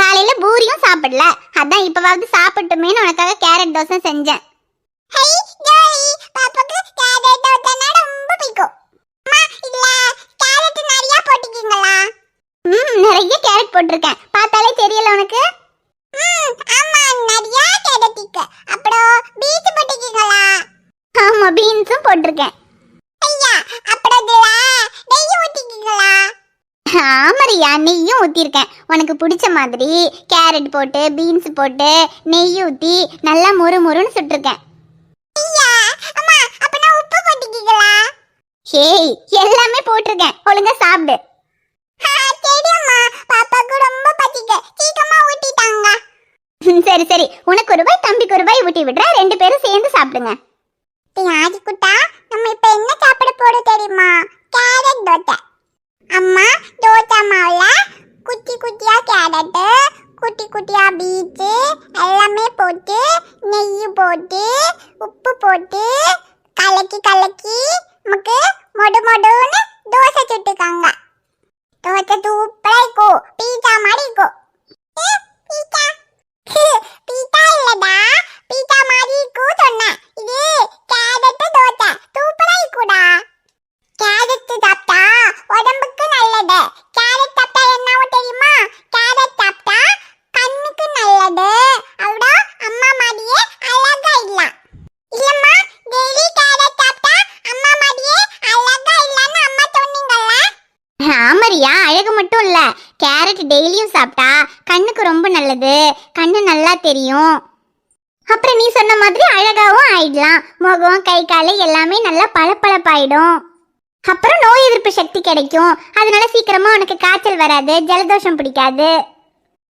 காலையில பூரியும் சாப்பிடல. அதான் இப்பவாவது சாப்பிட்டுமேன்னு உனக்காக கேரட் தோசை செஞ்சேன். நிறைய போட்டுக்கீங்களா? ம் நிறைய கேரட் போட்டிருக்கேன். பார்த்தாலே தெரியல உனக்கு? ஆமா நிறைய கேரட் இருக்கு. அப்புறம் பீன்ஸ் போட்டுக்கீங்களா? ஆமா பீன்ஸும் போட்டிருக்கேன். ஐயா அப்புறம் இதுல நெய் ஊத்திக்கீங்களா? ஆமாரியா நெய்யும் ஊத்திருக்கேன். உனக்கு பிடிச்ச மாதிரி கேரட் போட்டு பீன்ஸ் போட்டு நெய் ஊத்தி நல்லா மொறு மொறுன்னு சுட்டிருக்கேன். ஹேய் எல்லாமே போட்டிருக்கேன். ஒழுங்கா சாப்பிடு. சரி சரி உனக்கு ஒரு ரூபாய் தம்பிக்கு ஒரு ரூபாய் ஊட்டி விடுறேன். ரெண்டு பேரும் சேர்ந்து சாப்பிடுங்க. ஆதி குட்டா நம்ம இப்ப என்ன சாப்பிட போறோம் தெரியுமா? கேரட் தோசை. அம்மா தோசை மாவில் குட்டி குட்டியாக கேரட்டு குட்டி குட்டியாக பீட்ஸ் எல்லாமே போட்டு நெய் போட்டு உப்பு போட்டு கலக்கி கலக்கி நமக்கு மொடு மொடுன்னு தோசை சுட்டுக்காங்க தோசை சூப்பராக இருக்கும் பீட்சா மாதிரி இருக்கும் ஏ, பீட்சா இல்லடா பீட்சா மாதிரி இருக்கும் சொன்னேன் இது கேரட் தோசை சூப்பரா இருக்கும்டா கேரட் சாப்பிட்டா உடம்புக்கு நல்லது கேரட் சாப்பிட்டா என்னவும் தெரியுமா கேரட் சாப்பிட்டா கண்ணுக்கு நல்லது அவட அம்மா மாதிரியே அழகா இல்ல இல்லம்மா டெய்லி கேரட் சாப்பிட்டா அம்மா மாதிரியே அழகா இல்லன்னு அம்மா சொன்னீங்கல்ல ஆமரியா அழகு மட்டும் இல்ல கேரட் டெய்லியும் சாப்பிட்டா கண்ணுக்கு ரொம்ப நல்லது. கண்ணு நல்லா தெரியும். அப்புறம் நீ சொன்ன மாதிரி அழகாவும் ஆயிடலாம். முகம் கை கால் எல்லாமே நல்லா பளபளப்பாயிடும். அப்புறம் நோய் எதிர்ப்பு சக்தி கிடைக்கும். அதனால சீக்கிரமா உனக்கு காய்ச்சல் வராது ஜலதோஷம் பிடிக்காது.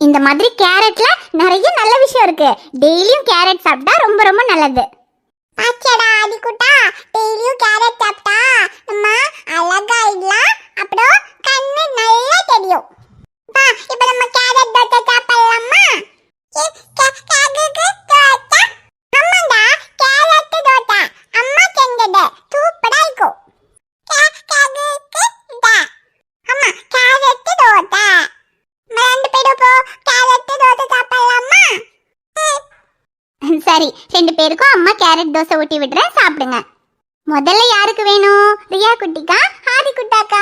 இந்த மாதிரி கேரட்ல நிறைய நல்ல விஷயம் இருக்கு. டெய்லியும் கேரட் சாப்பிட்டா ரொம்ப ரொம்ப நல்லது. அச்சடா ஆதிக்குட்டா டெய்லியும் கேரட் சாப்பிட்டா நம்ம அழகா இல்லலாம் அப்புறம் கண்ணு நல்லா தெரியும் பா இப்போ நம்ம கேரட் தோசை சாப்பிடலாமா ஆமாண்டா கேரட் தோசை அம்மா செஞ்சது சூப்பரா இருக்கும் அம்மா கேரட் தோசை நம்ம ரெண்டு பேரும் போ கேரட் தோசை சாப்பிடலாமா சரி ரெண்டு பேருக்கும் அம்மா கேரட் தோசை ஊட்டி விடுறேன் சாப்பிடுங்க. முதல்ல யாருக்கு வேணும்? ரியா குட்டிக்கா ஹாரி குட்டாக்கா?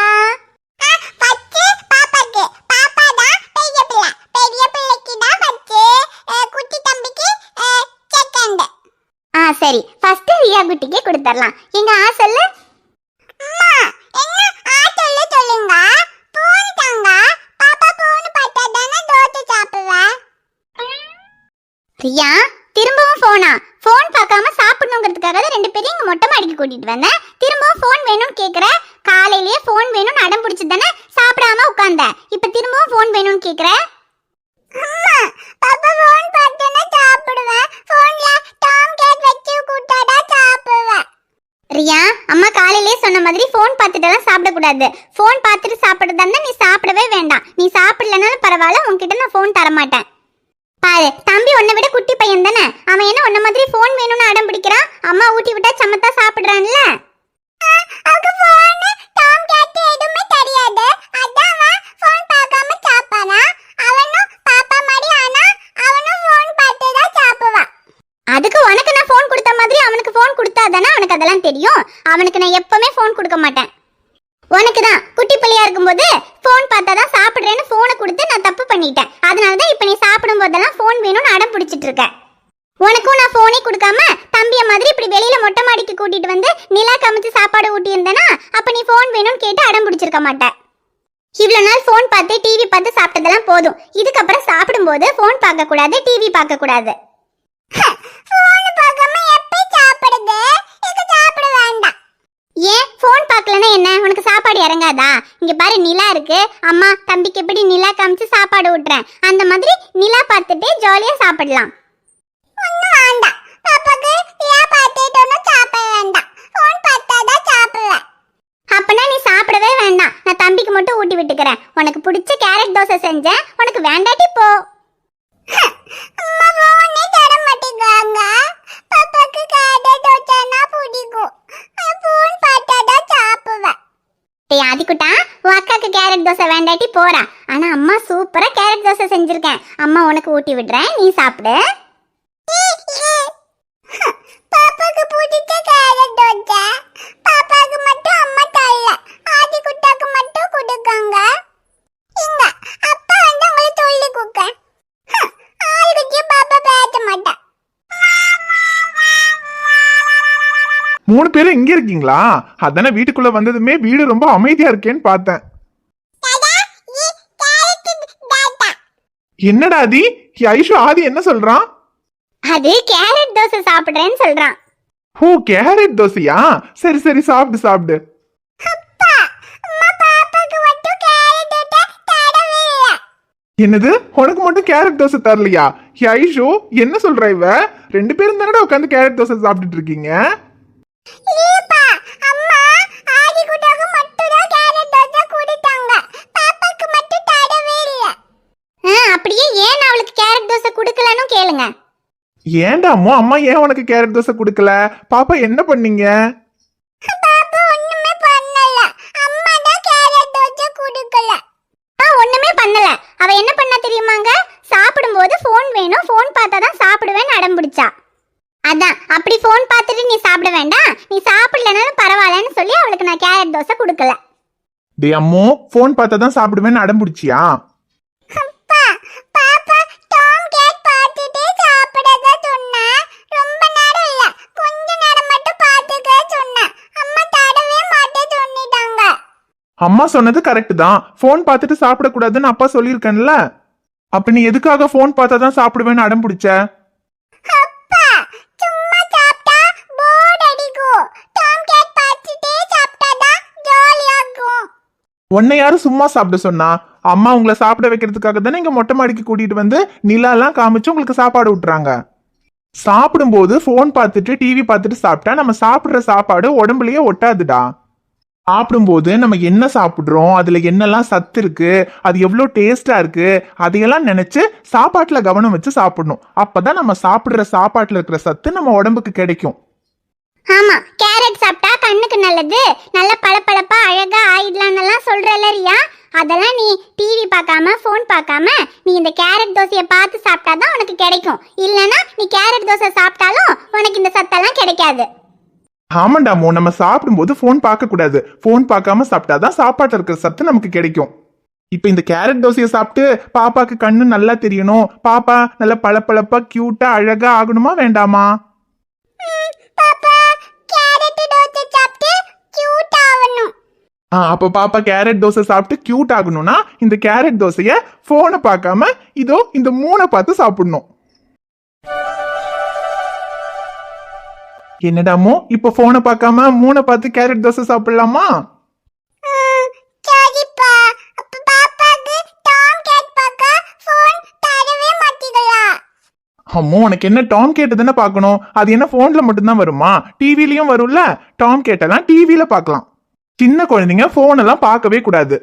ஃபர்ஸ்ட் பாப்பாக்கு. பாப்பா தான் பெரிய பிள்ளை. பெரிய பிள்ளைக்கு தான் குட்டி தம்பிக்கு செகண்ட் ஆ சரி. ஃபர்ஸ்ட் ரியா குட்டிக்கு கொடுத்துடலாம் எங்க ஆ சொல்லு? அம்மா என்ன ஆ சொல்லு சொல்லுங்க. போன் தாங்க. பாப்பா போன் பார்த்தா தானே தோசை சாப்பிடுவேன் ரியா திரும்பவும் போனா. போன் பார்க்காம சாப்பிடணுங்கிறதுக்காக தான் ரெண்டு பேரும் இங்கே மொட்டை மாடிக்கு கூட்டிட்டு வந்தேன். திரும்பவும் போன் வேணும்னு கேட்குற காலையிலேயே ஃபோன் வேணும்னு அடம் பிடிச்சி தானே சாப்பிடாம உட்கார்ந்த இப்ப திரும்பவும் போன் வேணும்னு கேட்குற அம்மா பாப்பா ஃபோன் பார்த்தேன்னா சாப்பிடுவேன். போன்ல டாம் கேட் வச்சு கூட்டாடா சாப்பிடுவேன். ரியா அம்மா காலையிலேயே சொன்ன மாதிரி ஃபோன் பார்த்துட்டுலாம் சாப்பிடக்கூடாது. ஃபோன் பார்த்துட்டு சாப்பிட்டு நீ சாப்பிடவே வேண்டாம் நீ சாப்பிடலனாலும் பரவாயில்ல உன்கிட்ட நான் ஃபோன் தர மாட்டேன் பாரு தம்பி உன்னை விட குட்டி பையன் தானே? அவன் என்ன உன்ன மாதிரி ஃபோன் வேணும்னு அடம் பிடிக்கிறான்? அம்மா ஊட்டி விட்டா சமத்தா சாப்பிடுறான்ல? தான் அதுக்கு உனக்கு நான் ஃபோன் கொடுத்த மாதிரி அவனுக்கு ஃபோன் கொடுத்தாதானே அவனுக்கு அதெல்லாம் தெரியும்? அவனுக்கு நான் எப்பவுமே ஃபோன் கொடுக்க மாட்டேன். உனக்கு தான் குட்டி பிள்ளையா இருக்கும்போது ஃபோன் பார்த்தா தான் சாப்பிட்றேன்னு ஃபோனை கொடுத்து நான் தப்பு பண்ணிட்டேன். அதனால தான் இப்போ நீ சாப்பிடும் போதெல்லாம் ஃபோன் வேணும்னு அடம் பிடிச்சிட்டு இருக்க. உனக்கும் நான் ஃபோனே கொடுக்காம தம்பிய மாதிரி இப்படி வெளியில மொட்டை மாடிக்கு கூட்டிட்டு வந்து நிலா கமிச்சு சாப்பாடு ஊட்டி இருந்தேனா அப்ப நீ ஃபோன் வேணும்னு கேட்டு அடம் பிடிச்சிருக்க மாட்டேன் இவ்வளோ நாள் ஃபோன் பார்த்து டிவி பார்த்து சாப்பிட்டதெல்லாம் போதும். இதுக்கப்புறம் சாப்பிடும்போது ஃபோன் பார்க்க கூடாது டிவி பார்க்க கூடாது ஃபோன் பார்க்காம எப்போ சாப்பிடுது? ஏன் ஃபோன் பார்க்கலன்னா என்ன? உனக்கு சாப்பாடு இறங்காதா? இங்க பாரு நிலா இருக்கு. அம்மா தம்பிக்கு எப்படி நிலா காமிச்சு சாப்பாடு ஊட்டுறேன்? அந்த மாதிரி நிலா பார்த்துட்டே ஜாலியா சாப்பிடலாம். ஒன்றும் வேண்டாம். பாப்பாக்கு நிலா பார்த்துட்டு ஒன்றும் சாப்பிட வேண்டாம். ஃபோன் பார்த்தாதான் சாப்பிடுவேன். அப்பனா நீ சாப்பிடவே வேண்டாம். நான் தம்பிக்கு மட்டும் ஊட்டி விட்டுக்கிறேன். உனக்கு பிடிச்ச கேரட் தோசை செஞ்சேன். உனக்கு வேண்டாட்டி போ. அம்மா போனே தர மாட்டேங்காங்க எனக்கு கேரட் தோசைனா பிடிக்கும்? ஃபோன் பார்த்தா தான் சாப்பிடுவேன். டேய் ஆதிக்குட்டா உன் அக்காக்கு கேரட் தோசை வேண்டாட்டி போறா. ஆனா அம்மா சூப்பரா கேரட் தோசை செஞ்சிருக்கேன். அம்மா உனக்கு ஊட்டி விடுறேன். நீ சாப்பிடு. மூணு பேரும் இங்க இருக்கீங்களா? அதானே வீட்டுக்குள்ள வந்ததுமே வீடு ரொம்ப அமைதியா இருக்கேன்னு பார்த்தேன். என்னடா ஆதி ஐஷு ஆதி என்ன சொல்றான்? அது கேரட் தோசை சாப்பிடுறேன்னு சொல்றான். ஓ கேரட் தோசையா? சரி சரி சாப்பிடு சாப்பிடு. என்னது? உனக்கு மட்டும் கேரட் தோசை தரலையா? ஐஷு என்ன சொல்ற இவ? ரெண்டு பேரும் தானடா உட்காந்து கேரட் தோசை சாப்பிட்டுட்டு இருக்கீங்க? அப்படியே ஏன் அவளுக்கு கேரட் தோசை கொடுக்கலன்னு கேளுங்க. ஏன்டா அம்மா? அம்மா ஏன் உனக்கு கேரட் தோசை கொடுக்கல? பாப்பா என்ன பண்ணீங்க பாப்பா ஒண்ணுமே பண்ணல அம்மா தான் கேரட் தோசை கொடுக்கல ஆ ஒண்ணுமே பண்ணல அவ என்ன பண்ணா தெரியுமாங்க சாப்பிடும்போது ஃபோன் வேணும் ஃபோன் பார்த்தா தான் சாப்பிடுவேன்னு அடம் பிடிச்சா அதான். அப்படி ஃபோன் பார்த்துட்டு நீ சாப்பிட வேண்டாம். நீ சாப்பிடலனாலும் பரவாயில்லன்னு சொல்லி அவளுக்கு நான் கேரட் தோசை கொடுக்கல. டே அம்மோ ஃபோன் பார்த்தா தான் சாப்பிடுவேன்னு அடம் பிடிச்சியா? அம்மா சொன்னது கரெக்ட் தான். ஃபோன் பார்த்துட்டு சாப்பிடக்கூடாதுன்னு அப்பா சொல்லியிருக்கேன்ல. அப்ப நீ எதுக்காக ஃபோன் பார்த்தா தான் சாப்பிடுவேன்னு அடம் பிடிச்ச அப்பா சும்மா சாப்பிட்டா போர் அடிக்கும் டாம் கேட் பார்த்துட்டே சாப்பிட்டாதான் ஜாலியா இருக்கும் உன்னை யாரும் சும்மா சாப்பிட சொன்னா அம்மா உங்களை சாப்பிட வைக்கிறதுக்காக தானே இங்க மொட்டை மாடிக்கு கூட்டிட்டு வந்து நிலாலாம் காமிச்சு உங்களுக்கு சாப்பாடு விட்டுறாங்க சாப்பிடும்போது ஃபோன் பார்த்துட்டு டிவி பார்த்துட்டு சாப்பிட்டா நம்ம சாப்பிட்ற சாப்பாடு உடம்புலயே ஒட்டாதுடா. சாப்பிடும்போது நம்ம என்ன சாப்பிட்றோம் அதுல என்னெல்லாம் சத்து இருக்கு அது எவ்வளோ டேஸ்டா இருக்கு அதையெல்லாம் நினைச்சு சாப்பாட்டுல கவனம் வச்சு சாப்பிடணும். அப்பதான் நம்ம சாப்பிட்ற சாப்பாட்டுல இருக்கிற சத்து நம்ம உடம்புக்கு கிடைக்கும். ஆமா கேரட் சாப்பிட்டா கண்ணுக்கு நல்லது. நல்ல பளபளப்பா அழகா ஆயிடலாம்னு சொல்றல ரியா. அதெல்லாம் நீ டிவி பார்க்காம ஃபோன் பார்க்காம நீ இந்த கேரட் தோசையை பார்த்து சாப்பிட்டா தான் உனக்கு கிடைக்கும். இல்லனா நீ கேரட் தோசை சாப்பிட்டாலும் உனக்கு இந்த சத்தெல்லாம் கிடைக்காது. ஆமாண்டாமோ நம்ம சாப்பிடும்போது ஃபோன் பார்க்கக்கூடாது ஃபோன் பார்க்காம சாப்பிட்டா தான் சாப்பாட்டில் இருக்கிற சத்து நமக்கு கிடைக்கும். இப்போ இந்த கேரட் தோசையை சாப்பிட்டு பாப்பாக்கு கண்ணு நல்லா தெரியணும். பாப்பா நல்லா பளபளப்பா க்யூட்டாக அழகா ஆகணுமா வேண்டாமா? ஆ அப்போ பாப்பா கேரட் தோசை சாப்பிட்டு கியூட் ஆகணும்னா இந்த கேரட் தோசைய ஃபோனை பார்க்காம இதோ இந்த மூணை பார்த்து சாப்பிடணும். என்னடாமோ இப்போ ஃபோனை பார்க்காம மூணை பார்த்து கேரட் தோசை சாப்பிடலாமா? அம்மோ உனக்கு என்ன டாம் கேட்டு தானே பார்க்கணும்? அது என்ன ஃபோன்ல மட்டும்தான் வருமா? டிவிலையும் வரும்ல? டாம் கேட்டெல்லாம் டிவியில பார்க்கலாம். சின்ன குழந்தைங்க ஃபோன் எல்லாம் பார்க்கவே கூடாது.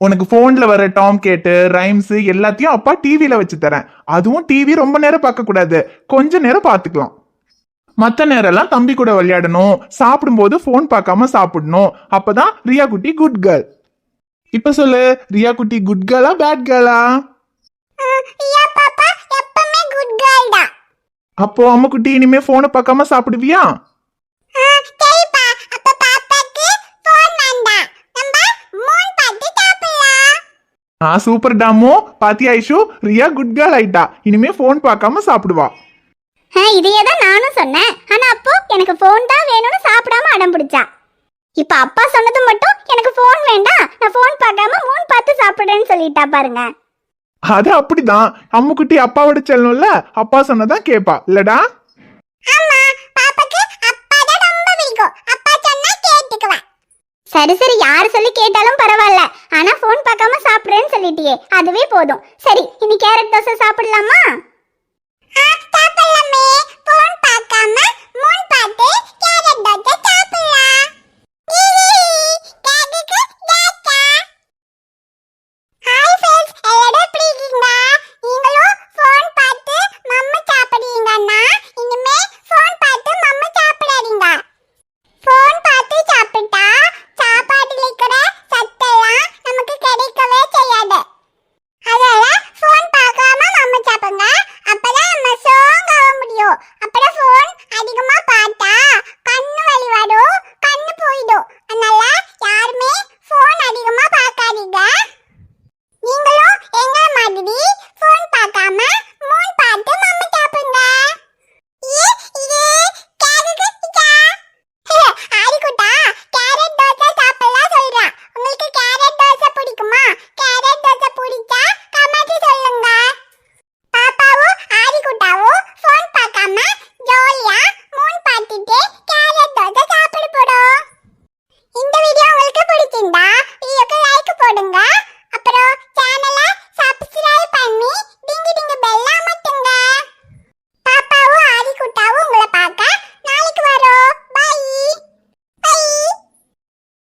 உனக்கு ஃபோன்ல வர டாம் கேட்டு ரைம்ஸ் எல்லாத்தையும் அப்பா டிவியில வச்சு தரேன். அதுவும் டிவி ரொம்ப நேரம் பார்க்க கூடாது. கொஞ்ச நேரம் பார்த்துக்கலாம். மற்ற நேரம்லாம் தம்பி கூட விளையாடணும். சாப்பிடும்போது ஃபோன் பார்க்காம சாப்பிடணும். அப்பதான் ரியா குட்டி குட் கேர்ள் இப்ப சொல்லு ரியா குட்டி குட் கேர்ளா பேட் கேர்ளா அப்போ அம்மா குட்டி இனிமே போனை பார்க்காம சாப்பிடுவியா சரிப்பா அப்ப பாப்பாக்கு ஃபோன் வேண்டாம் நம்ம மூன் பார்த்து சாப்பிடலாம் ஆ சூப்பர் டாமோ. பாத்தியா ஐஷு? ரியா குட் கேர்ள் ஆயிட்டா. இனிமே போன் பார்க்காம சாப்பிடுவா. இதையே தான் நானும் சொன்னேன். ஆனா அப்போ எனக்கு ஃபோன் தான் வேணும்னு சாப்பிடாம அடம் பிடிச்சா. இப்ப அப்பா சொன்னது மட்டும் எனக்கு ஃபோன் வேண்டாம். நான் ஃபோன் பார்க்காம மூன் பார்த்து சாப்பிடுறேன்னு சொல்லிட்டா பாருங்க. அது அப்படிதான். அம்முக்குட்டி அப்பாவோட செல்லணும்ல அப்பா சொன்னதான் கேப்பா. இல்லடா. சரி சரி யார் சொல்லி கேட்டாலும் பரவாயில்ல. ஆனா ஃபோன் பார்க்காம சாப்பிடுறேன்னு சொல்லிட்டியே. அதுவே போதும். சரி இனி கேரட் தோசை சாப்பிடலாமா?